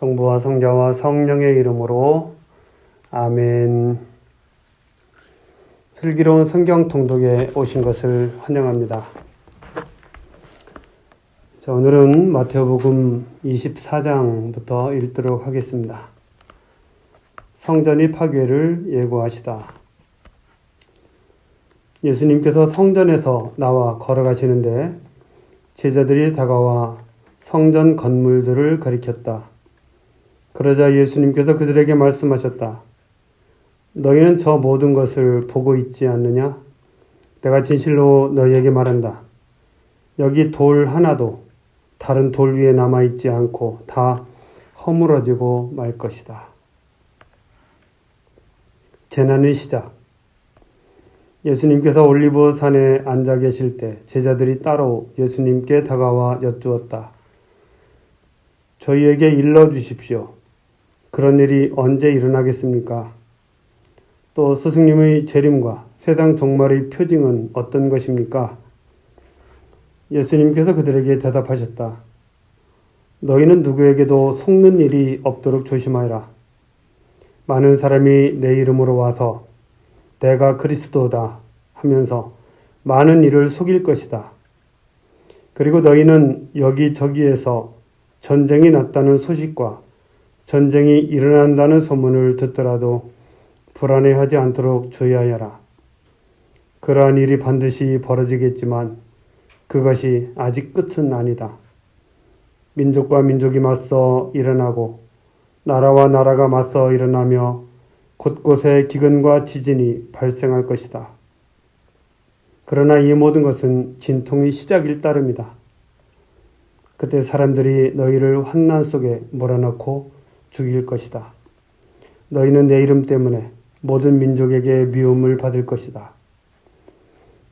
성부와 성자와 성령의 이름으로 아멘. 슬기로운 성경 통독에 오신 것을 환영합니다. 자, 오늘은 마태복음 24장부터 읽도록 하겠습니다. 성전이 파괴를 예고하시다. 예수님께서 성전에서 나와 걸어가시는데 제자들이 다가와 성전 건물들을 가리켰다. 그러자 예수님께서 그들에게 말씀하셨다. 너희는 저 모든 것을 보고 있지 않느냐? 내가 진실로 너희에게 말한다. 여기 돌 하나도 다른 돌 위에 남아있지 않고 다 허물어지고 말 것이다. 재난의 시작. 예수님께서 올리브 산에 앉아 계실 때 제자들이 따로 예수님께 다가와 여쭈었다. 저희에게 일러 주십시오. 그런 일이 언제 일어나겠습니까? 또 스승님의 재림과 세상 종말의 표징은 어떤 것입니까? 예수님께서 그들에게 대답하셨다. 너희는 누구에게도 속는 일이 없도록 조심하여라. 많은 사람이 내 이름으로 와서 내가 그리스도다 하면서 많은 일을 속일 것이다. 그리고 너희는 여기저기에서 전쟁이 났다는 소식과 전쟁이 일어난다는 소문을 듣더라도 불안해하지 않도록 주의하여라. 그러한 일이 반드시 벌어지겠지만 그것이 아직 끝은 아니다. 민족과 민족이 맞서 일어나고 나라와 나라가 맞서 일어나며 곳곳에 기근과 지진이 발생할 것이다. 그러나 이 모든 것은 진통의 시작일 따름이다. 그때 사람들이 너희를 환난 속에 몰아넣고 죽일 것이다. 너희는 내 이름 때문에 모든 민족에게 미움을 받을 것이다.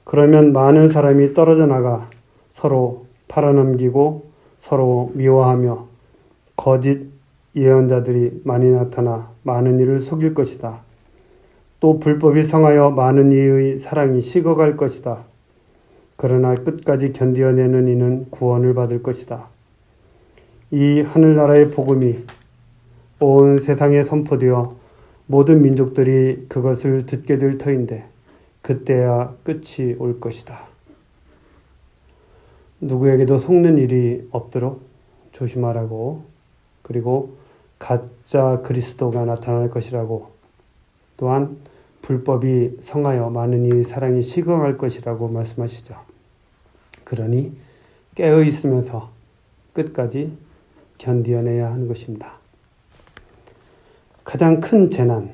그러면 많은 사람이 떨어져 나가 서로 팔아넘기고 서로 미워하며 거짓 예언자들이 많이 나타나 많은 이를 속일 것이다. 또 불법이 성하여 많은 이의 사랑이 식어갈 것이다. 그러나 끝까지 견디어내는 이는 구원을 받을 것이다. 이 하늘나라의 복음이 온 세상에 선포되어 모든 민족들이 그것을 듣게 될 터인데 그때야 끝이 올 것이다. 누구에게도 속는 일이 없도록 조심하라고 그리고 가짜 그리스도가 나타날 것이라고 또한 불법이 성하여 많은 이의 사랑이 식어갈 것이라고 말씀하시죠. 그러니 깨어 있으면서 끝까지 견디어내야 하는 것입니다. 가장 큰 재난,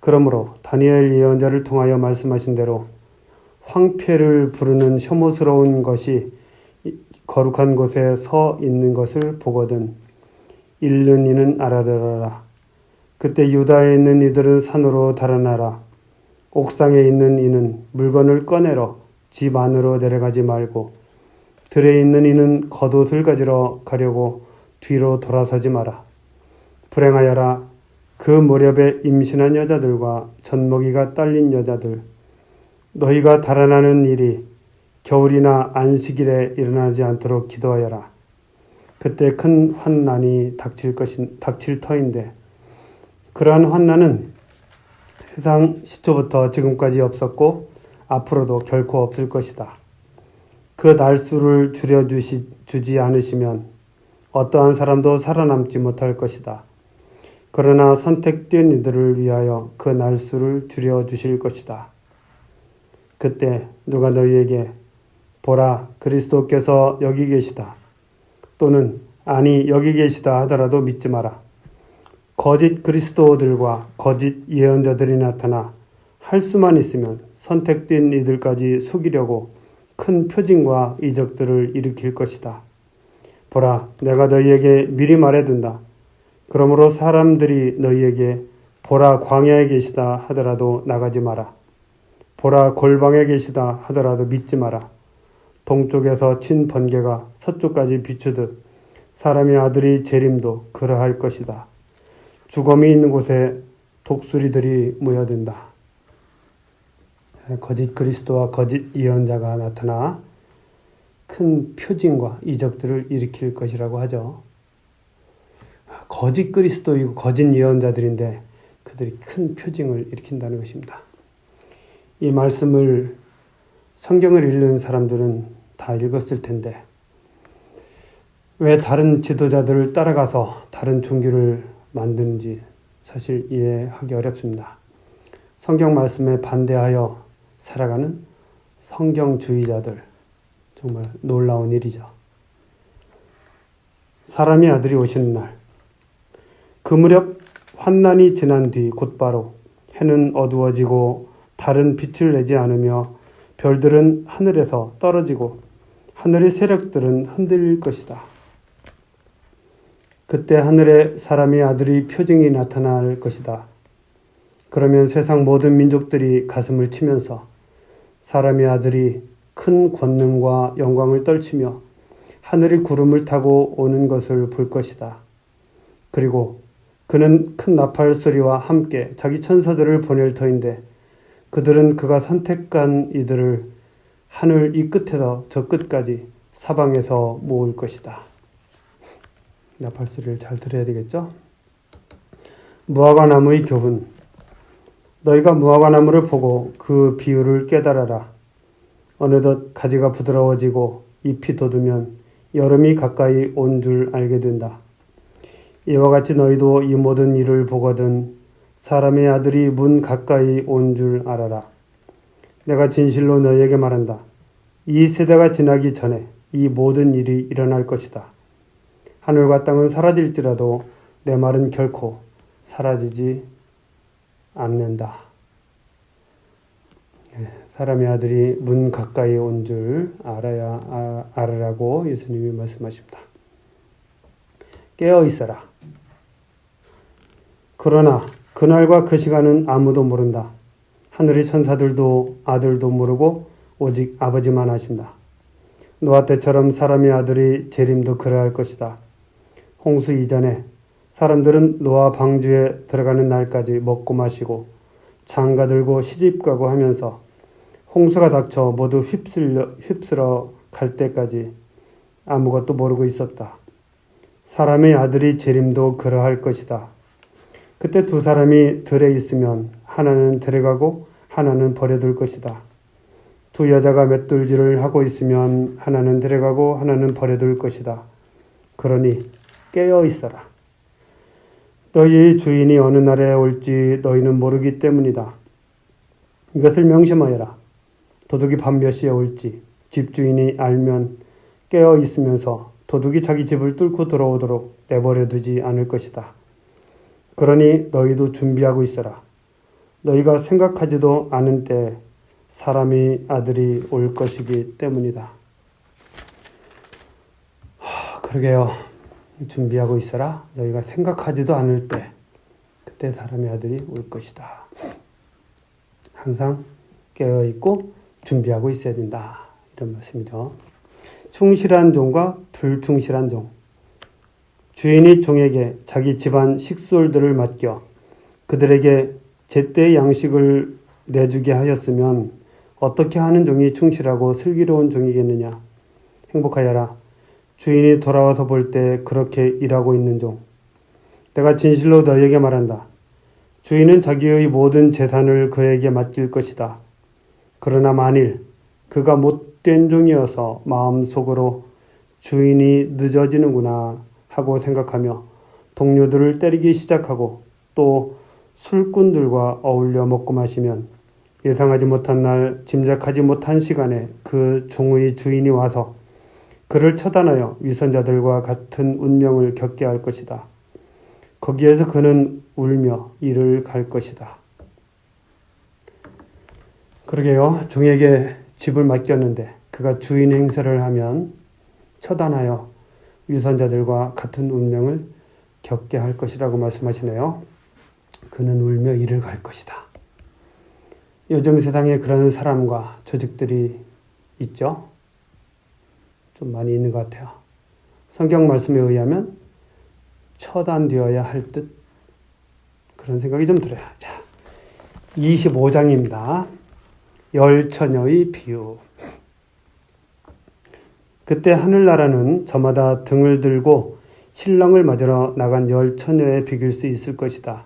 그러므로 다니엘 예언자를 통하여 말씀하신 대로 황폐를 부르는 혐오스러운 것이 거룩한 곳에 서 있는 것을 보거든 잃는 이는 알아들어라. 그때 유다에 있는 이들은 산으로 달아나라. 옥상에 있는 이는 물건을 꺼내러 집 안으로 내려가지 말고 들에 있는 이는 겉옷을 가지러 가려고 뒤로 돌아서지 마라. 불행하여라. 그 무렵에 임신한 여자들과 젖먹이가 딸린 여자들. 너희가 달아나는 일이 겨울이나 안식일에 일어나지 않도록 기도하여라. 그때 큰 환난이 닥칠 것인 닥칠 터인데 그러한 환난은 세상 시초부터 지금까지 없었고 앞으로도 결코 없을 것이다. 그 날수를 줄여 주지 않으시면 어떠한 사람도 살아남지 못할 것이다. 그러나 선택된 이들을 위하여 그 날수를 줄여 주실 것이다. 그때 누가 너희에게 보라 그리스도께서 여기 계시다. 또는 아니 여기 계시다 하더라도 믿지 마라. 거짓 그리스도들과 거짓 예언자들이 나타나 할 수만 있으면 선택된 이들까지 속이려고 큰 표징과 이적들을 일으킬 것이다. 보라, 내가 너희에게 미리 말해둔다. 그러므로 사람들이 너희에게 보라 광야에 계시다 하더라도 나가지 마라. 보라 골방에 계시다 하더라도 믿지 마라. 동쪽에서 친 번개가 서쪽까지 비추듯 사람의 아들이 재림도 그러할 것이다. 죽음이 있는 곳에 독수리들이 모여든다. 거짓 그리스도와 거짓 예언자가 나타나 큰 표징과 이적들을 일으킬 것이라고 하죠. 거짓 그리스도이고 거짓 예언자들인데 그들이 큰 표징을 일으킨다는 것입니다. 이 말씀을 성경을 읽는 사람들은 다 읽었을 텐데 왜 다른 지도자들을 따라가서 다른 종교를 만드는지 사실 이해하기 어렵습니다. 성경 말씀에 반대하여 살아가는 성경주의자들 정말 놀라운 일이죠. 사람의 아들이 오시는 날, 그 무렵 환난이 지난 뒤 곧바로 해는 어두워지고 달은 빛을 내지 않으며 별들은 하늘에서 떨어지고 하늘의 세력들은 흔들릴 것이다. 그때 하늘에 사람의 아들이 표징이 나타날 것이다. 그러면 세상 모든 민족들이 가슴을 치면서 사람의 아들이 큰 권능과 영광을 떨치며 하늘의 구름을 타고 오는 것을 볼 것이다. 그리고 그는 큰 나팔 소리와 함께 자기 천사들을 보낼 터인데 그들은 그가 선택한 이들을 하늘 이 끝에서 저 끝까지 사방에서 모을 것이다. 나팔 소리를 잘 들어야 되겠죠? 무화과 나무의 교훈. 너희가 무화과 나무를 보고 그 비율을 깨달아라. 어느덧 가지가 부드러워지고 잎이 돋으면 여름이 가까이 온 줄 알게 된다. 이와 같이 너희도 이 모든 일을 보거든 사람의 아들이 문 가까이 온 줄 알아라. 내가 진실로 너희에게 말한다. 이 세대가 지나기 전에 이 모든 일이 일어날 것이다. 하늘과 땅은 사라질지라도 내 말은 결코 사라지지 않는다. 네, 사람의 아들이 문 가까이 온 줄 알아야 아, 알으라고 예수님이 말씀하십니다. 깨어 있어라. 그러나 그날과 그 시간은 아무도 모른다. 하늘의 천사들도 아들도 모르고 오직 아버지만 아신다. 노아 때처럼 사람의 아들이 재림도 그러할 것이다. 홍수 이전에 사람들은 노아 방주에 들어가는 날까지 먹고 마시고 장가 들고 시집 가고 하면서 홍수가 닥쳐 모두 휩쓸려, 휩쓸어 갈 때까지 아무것도 모르고 있었다. 사람의 아들이 재림도 그러할 것이다. 그때 두 사람이 들에 있으면 하나는 데려가고 하나는 버려둘 것이다. 두 여자가 맷돌질을 하고 있으면 하나는 데려가고 하나는 버려둘 것이다. 그러니 깨어 있어라. 너희의 주인이 어느 날에 올지 너희는 모르기 때문이다. 이것을 명심하여라. 도둑이 밤 몇 시에 올지 집주인이 알면 깨어 있으면서 도둑이 자기 집을 뚫고 들어오도록 내버려 두지 않을 것이다. 그러니 너희도 준비하고 있어라. 너희가 생각하지도 않은 때 사람이 아들이 올 것이기 때문이다. 하, 그러게요. 준비하고 있어라. 너희가 생각하지도 않을 때 그때 사람의 아들이 올 것이다. 항상 깨어 있고 준비하고 있어야 된다. 이런 말씀이죠. 충실한 종과 불충실한 종. 주인이 종에게 자기 집안 식솔들을 맡겨 그들에게 제때 양식을 내주게 하였으면 어떻게 하는 종이 충실하고 슬기로운 종이겠느냐? 행복하여라. 주인이 돌아와서 볼 때 그렇게 일하고 있는 종. 내가 진실로 너에게 말한다. 주인은 자기의 모든 재산을 그에게 맡길 것이다. 그러나 만일 그가 못 된 종이어서 마음속으로 주인이 늦어지는구나 하고 생각하며 동료들을 때리기 시작하고 또 술꾼들과 어울려 먹고 마시면 예상하지 못한 날 짐작하지 못한 시간에 그 종의 주인이 와서 그를 처단하여 위선자들과 같은 운명을 겪게 할 것이다. 거기에서 그는 울며 이를 갈 것이다. 그러게요. 종에게 집을 맡겼는데 그가 주인 행세를 하면 처단하여 유선자들과 같은 운명을 겪게 할 것이라고 말씀하시네요. 그는 울며 이를 갈 것이다. 요즘 세상에 그런 사람과 조직들이 있죠? 좀 많이 있는 것 같아요. 성경 말씀에 의하면 처단되어야 할 듯 그런 생각이 좀 들어요. 자, 25장입니다. 열처녀의 비유. 그때 하늘나라는 저마다 등을 들고 신랑을 맞으러 나간 열 처녀에 비길 수 있을 것이다.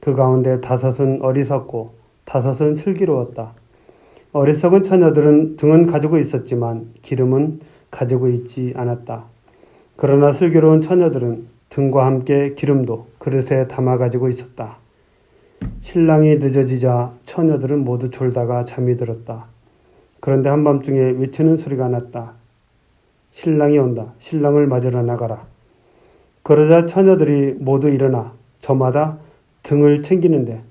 그 가운데 다섯은 어리석고 다섯은 슬기로웠다. 어리석은 처녀들은 등은 가지고 있었지만 기름은 가지고 있지 않았다. 그러나 슬기로운 처녀들은 등과 함께 기름도 그릇에 담아 가지고 있었다. 신랑이 늦어지자 처녀들은 모두 졸다가 잠이 들었다. 그런데 한밤중에 외치는 소리가 났다. 신랑이 온다. 신랑을 맞으러 나가라. 그러자 처녀들이 모두 일어나 저마다 등을 챙기는데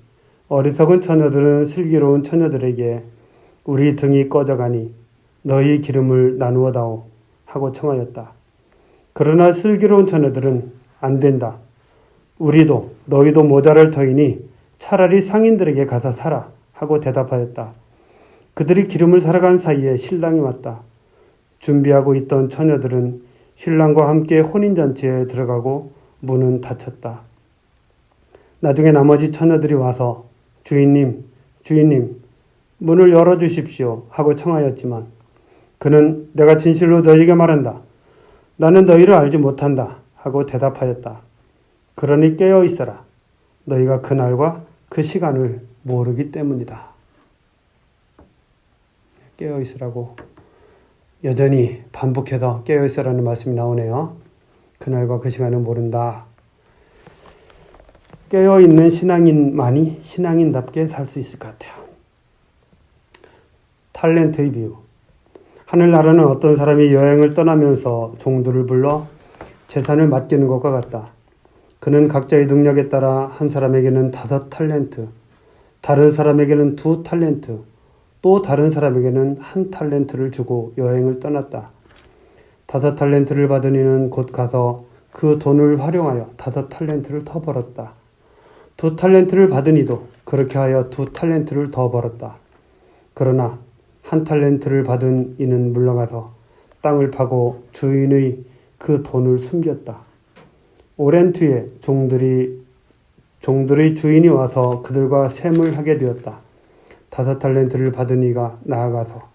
어리석은 처녀들은 슬기로운 처녀들에게 우리 등이 꺼져가니 너희 기름을 나누어 다오 하고 청하였다. 그러나 슬기로운 처녀들은 안 된다. 우리도 너희도 모자랄 터이니 차라리 상인들에게 가서 사라 하고 대답하였다. 그들이 기름을 사러 간 사이에 신랑이 왔다. 준비하고 있던 처녀들은 신랑과 함께 혼인잔치에 들어가고 문은 닫혔다. 나중에 나머지 처녀들이 와서 주인님, 주인님, 문을 열어주십시오 하고 청하였지만 그는 내가 진실로 너희에게 말한다. 나는 너희를 알지 못한다 하고 대답하였다. 그러니 깨어 있어라. 너희가 그 날과 그 시간을 모르기 때문이다. 깨어 있으라고 여전히 반복해서 깨어 있으라는 말씀이 나오네요. 그날과 그 시간을 모른다. 깨어 있는 신앙인만이 신앙인답게 살 수 있을 것 같아요. 탤런트의 비유. 하늘나라는 어떤 사람이 여행을 떠나면서 종들을 불러 재산을 맡기는 것과 같다. 그는 각자의 능력에 따라 한 사람에게는 다섯 탤런트, 다른 사람에게는 두 탤런트, 또 다른 사람에게는 한 탤런트를 주고 여행을 떠났다. 다섯 탤런트를 받은 이는 곧 가서 그 돈을 활용하여 다섯 탤런트를 더 벌었다. 두 탤런트를 받은 이도 그렇게 하여 두 탤런트를 더 벌었다. 그러나 한 탤런트를 받은 이는 물러가서 땅을 파고 주인의 그 돈을 숨겼다. 오랜 뒤에 종들이 종들의 주인이 와서 그들과 셈을 하게 되었다. 다섯 탈렌트를 받은 이가 나아가서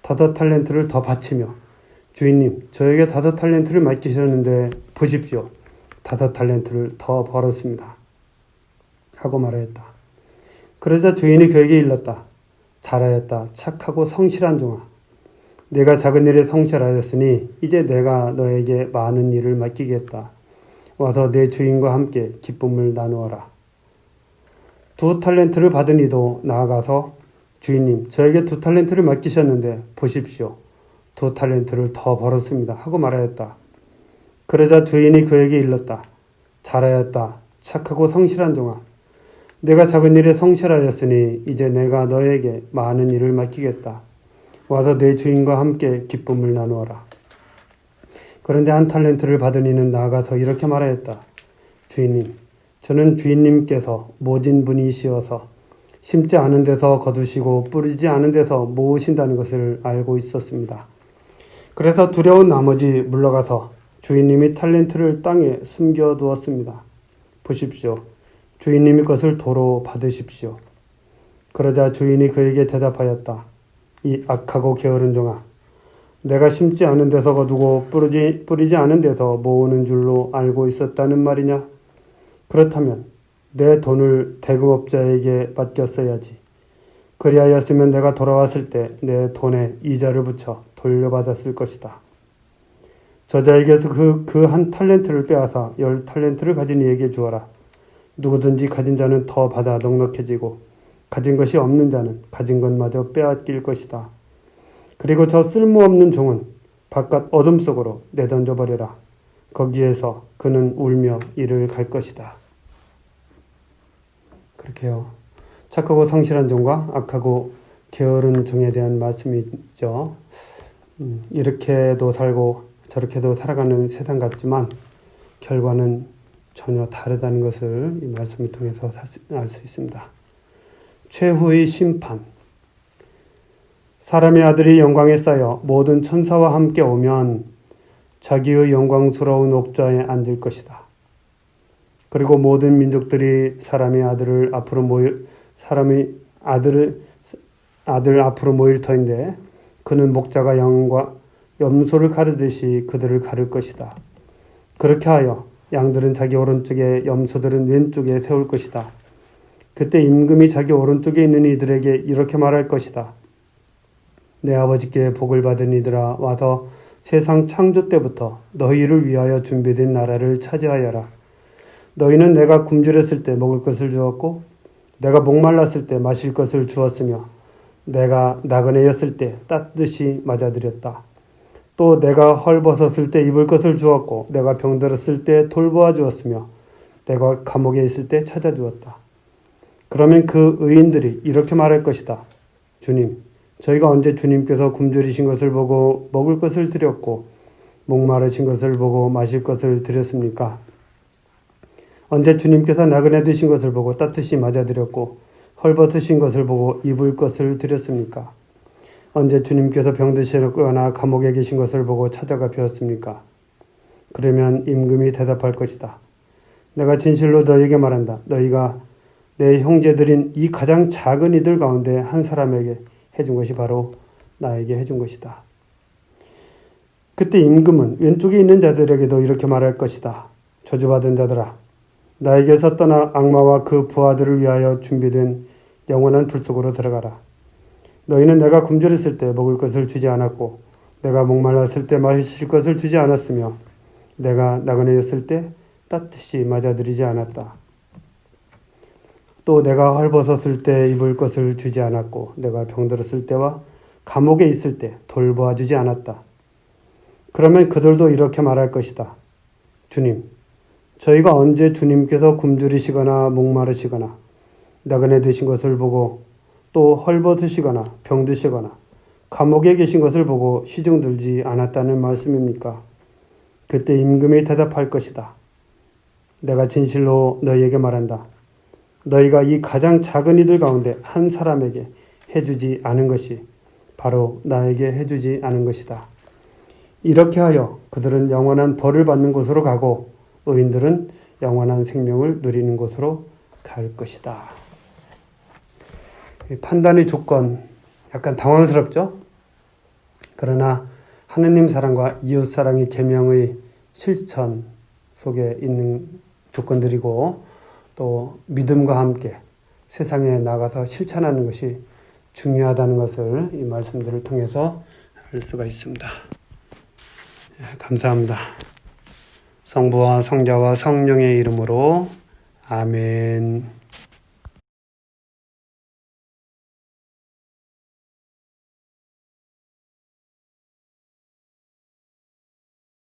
다섯 탈렌트를 더 바치며 주인님 저에게 다섯 탈렌트를 맡기셨는데 보십시오. 다섯 탈렌트를 더 벌었습니다. 하고 말하였다. 그러자 주인이 그에게 일렀다. 잘하였다. 착하고 성실한 종아. 내가 작은 일에 성실하였으니 이제 내가 너에게 많은 일을 맡기겠다. 와서 내 주인과 함께 기쁨을 나누어라. 두 탈렌트를 받은 이도 나아가서 주인님, 저에게 두 탈렌트를 맡기셨는데 보십시오. 두 탈렌트를 더 벌었습니다. 하고 말하였다. 그러자 주인이 그에게 일렀다. 잘하였다. 착하고 성실한 종아. 내가 작은 일에 성실하였으니 이제 내가 너에게 많은 일을 맡기겠다. 와서 내 주인과 함께 기쁨을 나누어라. 그런데 한 탈렌트를 받은 이는 나아가서 이렇게 말하였다. 주인님, 저는 주인님께서 모진 분이시어서 심지 않은 데서 거두시고 뿌리지 않은 데서 모으신다는 것을 알고 있었습니다. 그래서 두려운 나머지 물러가서 주인님이 탈렌트를 땅에 숨겨 두었습니다. 보십시오. 주인님의 것을 도로 받으십시오. 그러자 주인이 그에게 대답하였다. 이 악하고 게으른 종아. 내가 심지 않은 데서 거두고 뿌리지, 뿌리지 않은 데서 모으는 줄로 알고 있었다는 말이냐? 그렇다면 내 돈을 대금업자에게 맡겼어야지. 그리하였으면 내가 돌아왔을 때 내 돈에 이자를 붙여 돌려받았을 것이다. 저자에게서 그, 그 한 탈렌트를 빼앗아 열 탈렌트를 가진 이에게 주어라. 누구든지 가진 자는 더 받아 넉넉해지고 가진 것이 없는 자는 가진 것마저 빼앗길 것이다. 그리고 저 쓸모없는 종은 바깥 어둠 속으로 내던져 버려라. 거기에서 그는 울며 이를 갈 것이다. 그렇게요. 착하고 성실한 종과 악하고 게으른 종에 대한 말씀이죠. 음, 이렇게도 살고 저렇게도 살아가는 세상 같지만 결과는 전혀 다르다는 것을 이 말씀을 통해서 알 수 있습니다. 최후의 심판. 사람의 아들이 영광에 쌓여 모든 천사와 함께 오면 자기의 영광스러운 옥좌에 앉을 것이다. 그리고 모든 민족들이 사람의 아들을 앞으로 모일 사람의 아들을 아들 앞으로 모일 터인데 그는 목자가 양과 염소를 가르듯이 그들을 가를 것이다. 그렇게 하여 양들은 자기 오른쪽에 염소들은 왼쪽에 세울 것이다. 그때 임금이 자기 오른쪽에 있는 이들에게 이렇게 말할 것이다. 내 아버지께 복을 받은 이들아 와서 세상 창조 때부터 너희를 위하여 준비된 나라를 차지하여라. 너희는 내가 굶주렸을 때 먹을 것을 주었고 내가 목말랐을 때 마실 것을 주었으며 내가 나그네였을 때 따뜻이 맞아들였다. 또 내가 헐벗었을 때 입을 것을 주었고 내가 병들었을 때 돌보아 주었으며 내가 감옥에 있을 때 찾아주었다. 그러면 그 의인들이 이렇게 말할 것이다. 주님, 저희가 언제 주님께서 굶주리신 것을 보고 먹을 것을 드렸고 목마르신 것을 보고 마실 것을 드렸습니까? 언제 주님께서 나그네 드신 것을 보고 따뜻이 맞아 드렸고 헐벗으신 것을 보고 입을 것을 드렸습니까? 언제 주님께서 병드시거나 감옥에 계신 것을 보고 찾아가 뵈었습니까? 그러면 임금이 대답할 것이다. 내가 진실로 너에게 말한다. 너희가 내 형제들인 이 가장 작은 이들 가운데 한 사람에게 해준 것이 바로 나에게 해준 것이다. 그때 임금은 왼쪽에 있는 자들에게도 이렇게 말할 것이다. 저주받은 자들아, 나에게서 떠나 악마와 그 부하들을 위하여 준비된 영원한 불 속으로 들어가라. 너희는 내가 굶주렸을 때 먹을 것을 주지 않았고, 내가 목말랐을 때 마실 것을 주지 않았으며, 내가 나그네였을 때 따뜻이 맞아들이지 않았다. 또 내가 헐벗었을 때 입을 것을 주지 않았고, 내가 병들었을 때와 감옥에 있을 때 돌보아 주지 않았다. 그러면 그들도 이렇게 말할 것이다. 주님, 저희가 언제 주님께서 굶주리시거나 목마르시거나 나그네 되신 것을 보고 또 헐벗으시거나 병드시거나 감옥에 계신 것을 보고 시중 들지 않았다는 말씀입니까? 그때 임금이 대답할 것이다. 내가 진실로 너희에게 말한다. 너희가 이 가장 작은 이들 가운데 한 사람에게 해주지 않은 것이 바로 나에게 해주지 않은 것이다. 이렇게 하여 그들은 영원한 벌을 받는 곳으로 가고 의인들은 영원한 생명을 누리는 곳으로 갈 것이다. 이 판단의 조건 약간 당황스럽죠? 그러나 하느님 사랑과 이웃 사랑의 계명의 실천 속에 있는 조건들이고 또 믿음과 함께 세상에 나가서 실천하는 것이 중요하다는 것을 이 말씀들을 통해서 알 수가 있습니다. 예, 감사합니다. 성부와 성자와 성령의 이름으로 아멘.